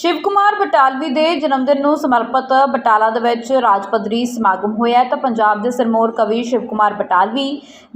Shiv Kumar Batalvi ਦੇ ਜਨਮ ਦਿਨ ਨੂੰ ਸਮਰਪਿਤ ਬਟਾਲਾ ਦੇ ਵਿੱਚ ਰਾਜ ਪੱਧਰੀ ਸਮਾਗਮ ਹੋਇਆ ਤਾਂ ਪੰਜਾਬ ਦੇ ਸਰਮੋਰ ਕਵੀ ਸ਼ਿਵ ਕੁਮਾਰ ਬਟਾਲਵੀ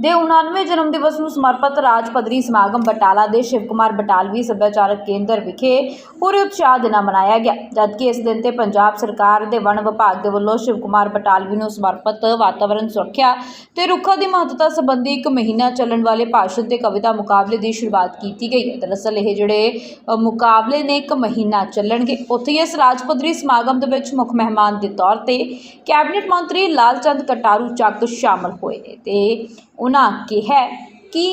ਦੇ 99ਵੇਂ ਜਨਮ ਦਿਵਸ ਨੂੰ ਸਮਰਪਿਤ ਰਾਜ ਪੱਧਰੀ ਸਮਾਗਮ ਬਟਾਲਾ ਦੇ ਸ਼ਿਵ ਕੁਮਾਰ ਬਟਾਲਵੀ ਸੱਭਿਆਚਾਰਕ ਕੇਂਦਰ ਵਿਖੇ ਪੂਰੇ ਉਤਸ਼ਾਹ ਦੇ ਨਾਲ ਮਨਾਇਆ ਗਿਆ। ਜਦਕਿ ਇਸ ਦਿਨ ਤੇ ਪੰਜਾਬ ਸਰਕਾਰ ਦੇ ਵਣ ਵਿਭਾਗ ਦੇ ਵੱਲੋਂ ਸ਼ਿਵ ਕੁਮਾਰ ਬਟਾਲਵੀ ਨੂੰ ਸਮਰਪਿਤ ਵਾਤਾਵਰਣ ਸੁਰੱਖਿਆ ਤੇ ਰੁੱਖਾਂ ਦੀ ਮਹੱਤਤਾ ਸੰਬੰਧੀ ਇੱਕ ਮਹੀਨਾ ਚੱਲਣ ਵਾਲੇ ਭਾਸ਼ਣ ਤੇ ਕਵਿਤਾ ਮੁਕਾਬਲੇ ਦੀ ਸ਼ੁਰੂਆਤ ਕੀਤੀ ਗਈ। ਹੈ ਦਰਅਸਲ ਇਹ ਜਿਹੜੇ ਮੁਕਾਬਲੇ ਨੇ ਇੱਕ ਮਹੀਨਾ ਚੱਲਣ ਚੱਲਣਗੇ ਉੱਥੇ ਹੀ ਇਸ ਰਾਜ ਪੱਧਰੀ ਸਮਾਗਮ ਦੇ ਵਿੱਚ ਮੁੱਖ ਮਹਿਮਾਨ ਦੇ ਤੌਰ ਤੇ ਕੈਬਨਿਟ ਮੰਤਰੀ ਲਾਲਚੰਦ ਕਟਾਰੂ ਚੱਕ ਸ਼ਾਮਲ ਹੋਏ ਨੇ ਤੇ ਉਹਨਾਂ ਕਿਹਾ ਕਿ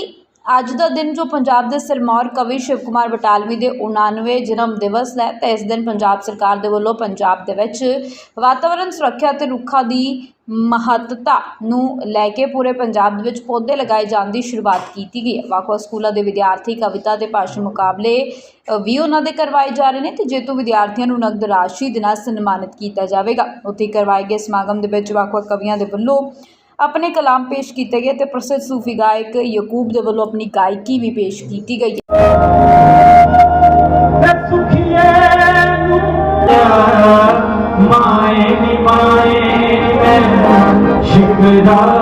ਅੱਜ ਦਾ ਦਿਨ ਜੋ ਪੰਜਾਬ ਦੇ ਸਿਰਮੌਰ ਕਵੀ ਸ਼ਿਵ ਕੁਮਾਰ ਬਟਾਲਵੀ ਦੇ 99ਵੇਂ ਜਨਮ ਦਿਵਸ ਹੈ, ਤੇ ਇਸ ਦਿਨ ਪੰਜਾਬ ਸਰਕਾਰ ਦੇ ਵੱਲੋਂ ਪੰਜਾਬ ਦੇ ਵਿੱਚ ਵਾਤਾਵਰਣ ਸੁਰੱਖਿਆ ਤੇ ਰੁੱਖਾਂ ਦੀ ਮਹੱਤਤਾ ਨੂੰ ਲੈ ਕੇ ਪੂਰੇ ਪੰਜਾਬ ਦੇ ਵਿੱਚ ਪੌਦੇ ਲਗਾਏ ਜਾਣ ਦੀ ਸ਼ੁਰੂਆਤ ਕੀਤੀ ਗਈ ਹੈ। ਵੱਖ-ਵੱਖ ਸਕੂਲਾਂ ਦੇ ਵਿਦਿਆਰਥੀ ਕਵਿਤਾ ਤੇ ਭਾਸ਼ਣ ਮੁਕਾਬਲੇ ਵੀ ਉਹਨਾਂ ਦੇ ਕਰਵਾਏ ਜਾ ਰਹੇ ਨੇ ਤੇ ਜੇਤੂ ਵਿਦਿਆਰਥੀਆਂ ਨੂੰ ਨਗਦ ਰਾਸ਼ੀ ਦੇ ਨਾਲ ਸਨਮਾਨਿਤ ਕੀਤਾ ਜਾਵੇਗਾ, ਉੱਥੇ ਕਰਵਾਏ ਗਏ ਸਮਾਗਮ ਦੇ ਵਿੱਚ ਵੱਖ-ਵੱਖ ਕਵੀਆਂ ਦੇ ਵੱਲੋਂ ਆਪਣੇ ਕਲਾਮ ਪੇਸ਼ ਕੀਤੇ ਗਏ ਤੇ ਪ੍ਰਸਿੱਧ ਸੂਫੀ ਗਾਇਕ ਯਕੂਬ ਦੇ ਵੱਲੋਂ ਆਪਣੀ ਗਾਇਕੀ ਵੀ ਪੇਸ਼ ਕੀਤੀ ਗਈ ਮਾਏ ਨੀ ਮਾਏ ਮੈਂ ਸ਼ਿਕਰਾ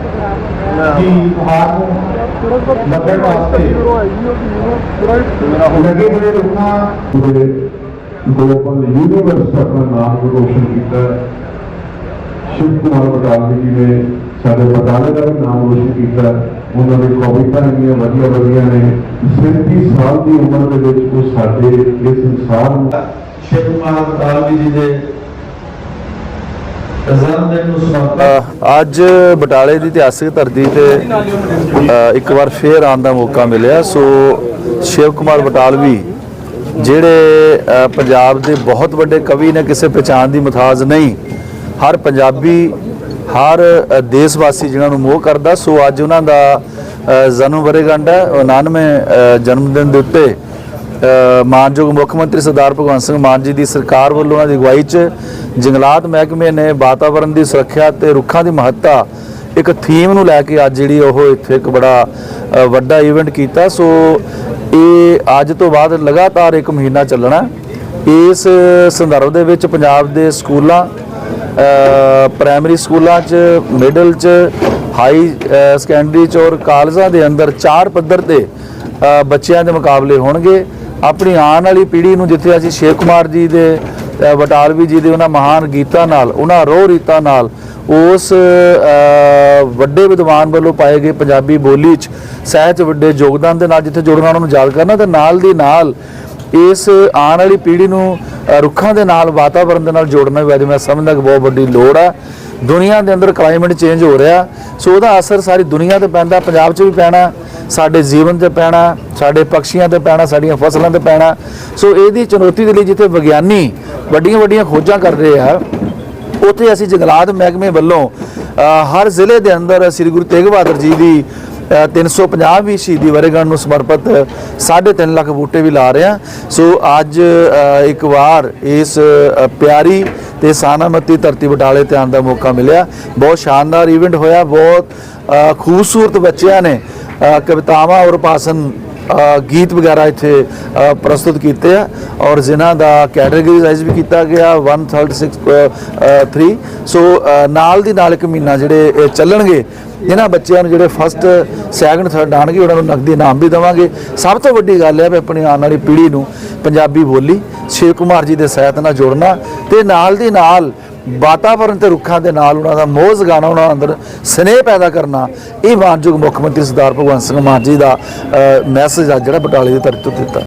ਦੀ ਹਾਰ ਨੂੰ ਲੱਭਣ ਵਾਸਤੇ ਲੱਗੇ ਹੋਏ ਰੁੱਖਾਂ ਦੇ ਗਲੋਬਲ ਯੂਨੀਵਰਸ ਆਪਣਾ ਨਾਮ ਰੋਸ਼ਨ ਕੀਤਾ। ਸ਼ਿਵ ਕੁਮਾਰ ਬਟਾਲਵੀ ਜੀ ਨੇ ਸਾਡੇ ਬਟਾਲੇ ਦਾ ਵੀ ਨਾਮ ਰੋਸ਼ਨ ਕੀਤਾ। ਉਹਨਾਂ ਦੀ ਕਵਿਤਾ ਇੰਨੀਆਂ ਵਧੀਆ ਵਧੀਆ ਨੇ। 37 ਸਾਲ ਦੀ ਉਮਰ ਦੇ ਵਿੱਚ ਉਹ ਸਾਡੇ ਇਸ ਸੰਸਾਰ ਨੂੰ ਸ਼ਿਵ ਕੁਮਾਰ ਬਟਾਲਵੀ ਜੀ ਦੇ ਜਨਮ ਦਿਨ ਨੂੰ ਸਮਰਪਿਤ ਅ, ਅੱਜ ਬਟਾਲੇ ਦੀ ਇਤਿਹਾਸਿਕ ਧਰਤੀ ਤੇ ਇੱਕ ਵਾਰ ਫੇਰ ਆਉਣ ਦਾ ਮੌਕਾ ਮਿਲਿਆ। ਸੋ ਸ਼ਿਵ ਕੁਮਾਰ ਬਟਾਲਵੀ, ਜਿਹੜੇ ਪੰਜਾਬ ਦੇ ਬਹੁਤ ਵੱਡੇ ਕਵੀ ਨੇ, ਕਿਸੇ ਪਛਾਣ ਦੀ ਮਥਾਜ ਨਹੀਂ, ਹਰ ਪੰਜਾਬੀ, ਹਰ ਦੇਸ਼ ਵਾਸੀ ਜਿਨ੍ਹਾਂ ਨੂੰ ਮੋਹ ਕਰਦਾ। ਸੋ ਅੱਜ ਉਹਨਾਂ ਦਾ ਜਨਮ ਵਰੇਗੰਢ ਹੈ। 99 ਜਨਮ ਦਿਨ ਦੇ ਉੱਤੇ ਮਾਨਯੋਗ ਮੁੱਖ ਮੰਤਰੀ ਸਰਦਾਰ ਭਗਵੰਤ ਸਿੰਘ ਮਾਨ ਜੀ ਦੀ ਸਰਕਾਰ ਵੱਲੋਂ ਉਹਨਾਂ ਦੀ ਅਗਵਾਈ 'ਚ ਜੰਗਲਾਤ ਮਹਿਕਮੇ ਨੇ ਵਾਤਾਵਰਣ ਦੀ ਸੁਰੱਖਿਆ ਤੇ ਰੁੱਖਾਂ ਦੀ ਮਹੱਤਤਾ ਇੱਕ ਥੀਮ ਨੂੰ ਲੈ ਕੇ ਅੱਜ ਜਿਹੜੀ ਉਹ ਇੱਥੇ ਇੱਕ ਬੜਾ ਵੱਡਾ ਇਵੈਂਟ ਕੀਤਾ। ਸੋ ਇਹ ਅੱਜ ਤੋਂ ਬਾਅਦ ਲਗਾਤਾਰ ਇੱਕ ਮਹੀਨਾ ਚੱਲਣਾ ਇਸ ਸੰਦਰਭ ਦੇ ਵਿੱਚ ਪੰਜਾਬ ਦੇ ਸਕੂਲਾਂ ਪ੍ਰਾਇਮਰੀ ਸਕੂਲਾਂ 'ਚ ਮਿਡਲ 'ਚ ਹਾਈ ਸੈਕੰਡਰੀ 'ਚ ਔਰ ਕਾਲਜਾਂ ਦੇ ਅੰਦਰ ਚਾਰ ਪੱਧਰ ਤੇ ਬੱਚਿਆਂ ਦੇ ਮੁਕਾਬਲੇ ਹੋਣਗੇ। ਆਪਣੀ ਆਉਣ ਵਾਲੀ ਪੀੜ੍ਹੀ ਨੂੰ ਜਿੱਥੇ ਅਸੀਂ ਸ਼ੇਖ ਕੁਮਾਰ ਜੀ ਦੇ ਬਟਾਲਵੀ ਜੀ ਦੇ ਉਹਨਾਂ ਮਹਾਨ ਗੀਤਾਂ ਨਾਲ, ਉਹਨਾਂ ਰੋਹ ਰੀਤਾਂ ਨਾਲ, ਉਸ ਵੱਡੇ ਵਿਦਵਾਨ ਵੱਲੋਂ ਪਾਏ ਗਏ ਪੰਜਾਬੀ ਬੋਲੀ 'ਚ ਸਹਿਜ 'ਚ ਵੱਡੇ ਯੋਗਦਾਨ ਦੇ ਨਾਲ ਜਿੱਥੇ ਜੁੜਨਾ ਉਹਨਾਂ ਨੂੰ ਯਾਦ ਕਰਨਾ, ਤੇ ਨਾਲ ਦੀ ਨਾਲ ਇਸ ਆਉਣ ਵਾਲੀ ਪੀੜ੍ਹੀ ਨੂੰ ਰੁੱਖਾਂ ਦੇ ਨਾਲ ਵਾਤਾਵਰਣ ਦੇ ਨਾਲ ਜੋੜਨਾ ਵੀ ਅੱਜ ਮੈਂ ਸਮਝਦਾ ਕਿ ਬਹੁਤ ਵੱਡੀ ਲੋੜ ਆ। ਦੁਨੀਆ ਦੇ ਅੰਦਰ ਕਲਾਈਮੇਟ ਚੇਂਜ ਹੋ ਰਿਹਾ। ਸੋ ਉਹਦਾ ਅਸਰ ਸਾਰੀ ਦੁਨੀਆ ਤੇ ਪੈਂਦਾ, ਪੰਜਾਬ 'ਚ ਵੀ ਪੈਣਾ, ਸਾਡੇ ਜੀਵਨ ਤੇ ਪੈਣਾ, ਸਾਡੇ ਪੰਛੀਆਂ ਤੇ ਪੈਣਾ, ਸਾਡੀਆਂ ਫਸਲਾਂ ਤੇ ਪੈਣਾ। ਸੋ ਇਹਦੀ ਚੁਣੌਤੀ ਦੇ ਲਈ ਜਿੱਥੇ ਵਿਗਿਆਨੀ ਵੱਡੀਆਂ ਵੱਡੀਆਂ ਖੋਜਾਂ ਕਰ ਰਹੇ ਆ, ਉੱਥੇ ਅਸੀਂ ਜੰਗਲਾਤ ਮਹਿਕਮੇ ਵੱਲੋਂ ਹਰ ਜ਼ਿਲ੍ਹੇ ਦੇ ਅੰਦਰ ਸ੍ਰੀ ਗੁਰੂ ਤੇਗ ਬਹਾਦਰ ਜੀ ਦੀ 350 ਵੀ ਸ਼ਹੀਦੀ ਵਰੇਗੰਢ ਨੂੰ ਸਮਰਪਿਤ 3.5 ਲੱਖ ਬੂਟੇ ਵੀ ਲਾ ਰਹੇ ਹਾਂ। ਸੋ ਅੱਜ ਇੱਕ ਵਾਰ ਇਸ ਪਿਆਰੀ ਤੇ ਸਾਨਾਮਤੀ ਧਰਤੀ ਬਟਾਲੇ ਤੇ ਆਉਣ ਦਾ ਮੌਕਾ ਮਿਲਿਆ। ਬਹੁਤ ਸ਼ਾਨਦਾਰ ਇਵੈਂਟ ਹੋਇਆ, ਬਹੁਤ ਖੂਬਸੂਰਤ ਬੱਚਿਆਂ ਨੇ ਕਵਿਤਾਵਾਂ ਔਰ ਭਾਸ਼ਣ ਗੀਤ ਵਗੈਰਾ ਇੱਥੇ ਪ੍ਰਸਤੁਤ ਕੀਤੇ ਆ ਔਰ ਜਿਨ੍ਹਾਂ ਦਾ ਕੈਟਾਗਰੀਜ਼ਾਈਜ਼ ਵੀ ਕੀਤਾ ਗਿਆ 136 ਸੋ ਨਾਲ ਦੀ ਨਾਲ ਇੱਕ ਮਹੀਨਾ ਜਿਹੜੇ ਇਹ ਚੱਲਣਗੇ, ਇਹਨਾਂ ਬੱਚਿਆਂ ਨੂੰ ਜਿਹੜੇ ਫਸਟ ਸੈਕੰਡ ਥਰਡ ਆਣਗੇ ਉਹਨਾਂ ਨੂੰ ਨਕਦੀ ਇਨਾਮ ਵੀ ਦੇਵਾਂਗੇ। ਸਭ ਤੋਂ ਵੱਡੀ ਗੱਲ ਹੈ ਵੀ ਆਪਣੀ ਆਉਣ ਵਾਲੀ ਪੀੜ੍ਹੀ ਨੂੰ ਪੰਜਾਬੀ ਬੋਲੀ, ਸ਼ਿਵ ਕੁਮਾਰ ਜੀ ਦੇ ਸਹਿਤ ਨਾਲ ਜੋੜਨਾ ਤੇ ਨਾਲ ਦੀ ਨਾਲ ਵਾਤਾਵਰਣ ਤੇ ਰੁੱਖਾਂ ਦੇ ਨਾਲ ਉਹਨਾਂ ਦਾ ਮੋਹ ਜਗਾਉਣਾ, ਉਹਨਾਂ ਅੰਦਰ ਸਨੇਹ ਪੈਦਾ ਕਰਨਾ, ਇਹ ਮਾਨਯੋਗ ਮੁੱਖ ਮੰਤਰੀ ਸਰਦਾਰ ਭਗਵੰਤ ਸਿੰਘ ਮਾਨ ਜੀ ਦਾ ਮੈਸੇਜ ਆ ਜਿਹੜਾ ਬਟਾਲੇ ਦੀ ਧਰਤੀ ਤੋਂ ਦਿੱਤਾ।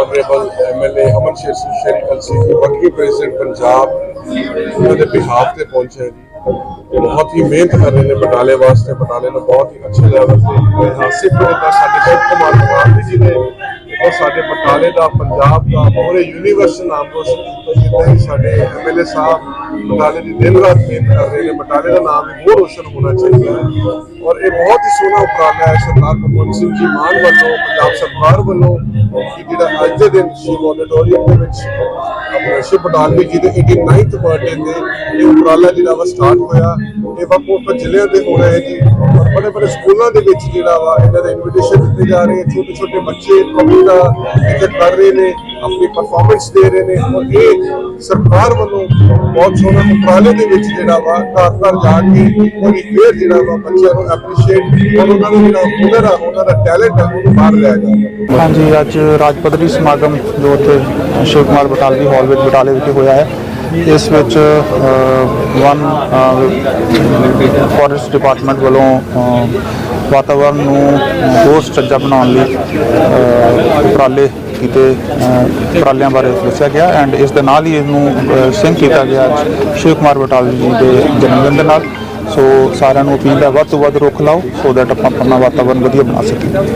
Honourable MLA Aman Sher Singh Sheri Kalsi working president Punjab ਉਹਨਾਂ ਬਿਹਾਫ ਤੇ ਪਹੁੰਚੇ ਜੀ। ਬਹੁਤ ਹੀ ਮਿਹਨਤ ਕਰ ਰਹੇ ਨੇ ਬਟਾਲੇ ਵਾਸਤੇ। ਬਟਾਲੇ ਨੂੰ ਬਹੁਤ ਹੀ ਅੱਛੇ ਲੈਵਲ ਤੇ ਇਤਿਹਾਸਿਕ ਦਾ ਸਾਡੇ ਸ਼ਿਵ ਕੁਮਾਰ ਗਾਂਧੀ ਜੀ ਨੇ ਔਰ ਸਾਡੇ ਬਟਾਲੇ ਦਾ, ਪੰਜਾਬ ਦਾ ਪੂਰੇ ਯੂਨੀਵਰਸ ਨਾਮ ਰੋਸ਼ਨ ਕੀਤਾ ਜਿੱਦਾਂ ਹੀ ਸਾਡੇ ਐਮਐਲਏ ਸਾਹਿਬ ਬਟਾਲੇ ਦੀ ਦਿਨ ਰਾਤ ਮਿਹਨਤ ਕਰ ਰਹੇ ਨੇ। ਬਟਾਲੇ ਦਾ ਨਾਮ ਵੀ ਹੋਰ ਰੋਸ਼ਨ ਹੋਣਾ ਚਾਹੀਦਾ ਹੈ। ਔਰ ਇਹ ਬਹੁਤ ਹੀ ਸੋਹਣਾ ਉਪਰਾਲਾ ਹੈ ਸਰਦਾਰ ਭਗਵੰਤ ਸਿੰਘ ਜੀ ਮਾਨ ਵੱਲੋਂ, ਪੰਜਾਬ ਸਰਕਾਰ ਵੱਲੋਂ, ਕਿ ਜਿਹੜਾ ਅੱਜ ਦੇ ਦਿਨ ਸ਼ਿਵ ਆਡੀਟੋਰੀਅਮ ਦੇ ਵਿੱਚ ਆਪਣਾ ਸ਼ਿਵ ਬਟਾਲਵੀ ਜੀ ਦੇ 89th ਬਰਥਡੇ ਤੇ ਇਹ ਉਪਰਾਲਾ ਜਿਹੜਾ ਵਾ ਸਟਾਰਟ ਹੋਇਆ। ਇਹ ਵੱਖ ਵੱਖ ਜ਼ਿਲ੍ਹਿਆਂ ਦੇ ਹੋ ਰਹੇ ਜੀ। ਬੜੇ ਬੜੇ ਸਕੂਲਾਂ ਦੇ ਵਿੱਚ ਜਿਹੜਾ ਵਾ, ਇਹਨਾਂ ਦੇ ਇਨਵੀਟੇਸ਼ਨ ਦਿੱਤੇ ਜਾ ਰਹੇ ਛੋਟੇ ਛੋਟੇ ਬੱਚੇ ਪੰਮੀ ਦਾ ਇੱਜ਼ਤ ਕਰ ਰਹੇ ਨੇ, ਆਪਣੀ ਪਰਫਾਰਮੈਂਸ ਦੇ ਰਹੇ ਨੇ। ਔਰ ਇਹ ਸਰਕਾਰ ਵੱਲੋਂ ਬਹੁਤ ਸੋਹਣਾ ਉਪਰਾਲੇ ਦੇ ਵਿੱਚ ਜਿਹੜਾ ਵਾ, ਘਰ ਘਰ ਜਾ ਕੇ ਉਹਦੀ ਫੇਰ ਜਿਹੜਾ ਵਾ, ਬੱਚਿਆਂ ਨੂੰ ਐਪਰੀਸ਼ੀਏਟ ਔਰ ਉਹਨਾਂ ਦਾ ਜਿਹੜਾ ਹੁਨਰ ਆ, ਉਹਨਾਂ ਦਾ ਟੈਲੈਂਟ ਆ, ਉਹਨੂੰ ਬਾਹਰ ਲਿਆ ਜਾਂਦਾ ਹਾਂਜੀ, ਅੱਜ ਰਾਜ ਪੱਧਰੀ ਸਮਾਗਮ ਜੋ ਉੱਥੇ ਸ਼ਿਵ ਕੁਮਾਰ ਬਟਾਲਵੀ ਹਾਲ ਵਿੱਚ ਬਟਾਲੇ ਵਿਖੇ ਹੋਇਆ ਹੈ। ਇਸ ਵਿੱਚ ਵਨ ਫੋਰੈਸਟ ਡਿਪਾਰਟਮੈਂਟ ਵੱਲੋਂ ਅ, ਵਾਤਾਵਰਣ ਨੂੰ ਹੋਰ ਸੁਚੱਜਾ ਬਣਾਉਣ ਲਈ ਉਪਰਾਲੇ ਕੀਤੇ ਉਪਰਾਲਿਆਂ ਬਾਰੇ ਦੱਸਿਆ ਗਿਆ ਐਂਡ ਇਸ ਦੇ ਨਾਲ ਹੀ ਇਹਨੂੰ ਸਿੰਕ ਕੀਤਾ ਗਿਆ ਸ਼ਿਵ ਕੁਮਾਰ ਬਟਾਲਵੀ ਜੀ ਦੇ ਜਨਮ ਦਿਨ ਦੇ ਨਾਲ। ਸੋ ਸਾਰਿਆਂ ਨੂੰ ਅਪੀਲ ਹੈ ਵੱਧ ਤੋਂ ਵੱਧ ਰੁੱਖ ਲਾਓ ਸੋ ਦੈਟ ਆਪਾਂ ਆਪਣਾ ਵਾਤਾਵਰਣ ਵਧੀਆ ਬਣਾ ਸਕੀਏ।